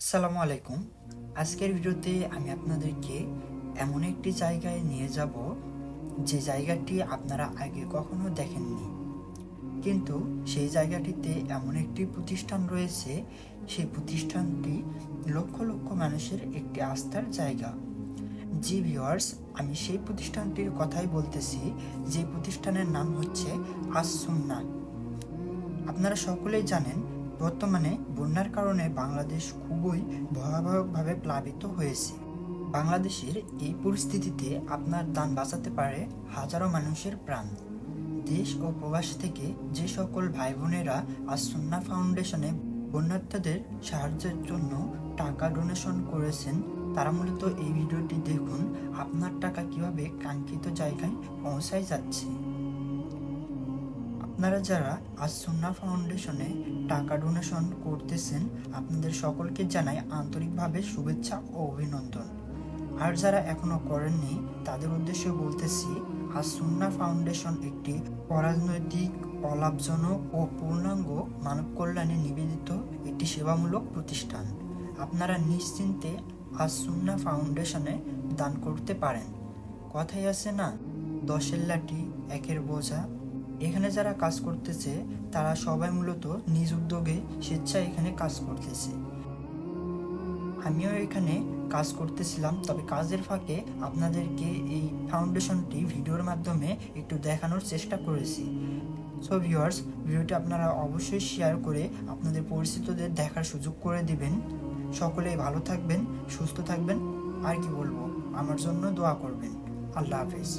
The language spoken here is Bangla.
আসসালামু আলাইকুম। আজকের ভিডিওতে আমি আপনাদেরকে এমন একটি জায়গায় নিয়ে যাব যে জায়গাটি আপনারা আগে কখনো দেখেননি। কিন্তু সেই জায়গাটিতে এমন একটি প্রতিষ্ঠান রয়েছে, সেই প্রতিষ্ঠানটি লক্ষ লক্ষ মানুষের একটি আস্থার জায়গা। জি ভিওয়ার্স আমি সেই প্রতিষ্ঠানটির কথাই বলতেছি, যে প্রতিষ্ঠানের নাম হচ্ছে আসুন্না আপনারা সকলেই জানেন বর্তমানে বন্যার কারণে বাংলাদেশ খুবই ভয়াবহভাবে প্লাবিত হয়েছে। বাংলাদেশের এই পরিস্থিতিতে আপনার দান বাঁচাতে পারে হাজারো মানুষের প্রাণ। দেশ ও প্রবাস থেকে যে সকল ভাই বোনেরা আসন্না ফাউন্ডেশনে বন্যার্থদের সাহায্যের জন্য টাকা ডোনেশন করেছেন, তারা মূলত এই ভিডিওটি দেখুন, আপনার টাকা কীভাবে কাঙ্ক্ষিত জায়গায় পৌঁছায় যাচ্ছে। আপনারা যারা আজ সুন্না ফাউন্ডেশনে টাকা ডোনেশন করতেছেন, আপনাদের সকলকে জানাই আন্তরিকভাবে শুভেচ্ছা ও অভিনন্দন। আর যারা এখনও করেননি, তাদের উদ্দেশ্যে বলতেছি, আজ সুন্না ফাউন্ডেশন একটি অরাজনৈতিক, অলাভজনক ও পূর্ণাঙ্গ মানব কল্যাণে নিবেদিত একটি সেবামূলক প্রতিষ্ঠান। আপনারা নিশ্চিন্তে আজ সুন্না ফাউন্ডেশনে দান করতে পারেন। কথাই আছে না, দশের লাঠি, একের বোঝা এখানে যারা কাজ করতেছে, তারা সবাই মূলত নিজ উদ্যোগে স্বেচ্ছায় এখানে কাজ করতেছে। আমিও এখানে কাজ করতেছিলাম, তবে কাজের ফাঁকে আপনাদেরকে এই ফাউন্ডেশনটি ভিডিওর মাধ্যমে একটু দেখানোর চেষ্টা করেছি। সো ভিউয়ার্স ভিডিওটি আপনারা অবশ্যই শেয়ার করে আপনাদের পরিচিতদের দেখার সুযোগ করে দিবেন। সকলেই ভালো থাকবেন, সুস্থ থাকবেন। আর কি বলব, আমার জন্য দোয়া করবেন। আল্লাহ হাফেজ।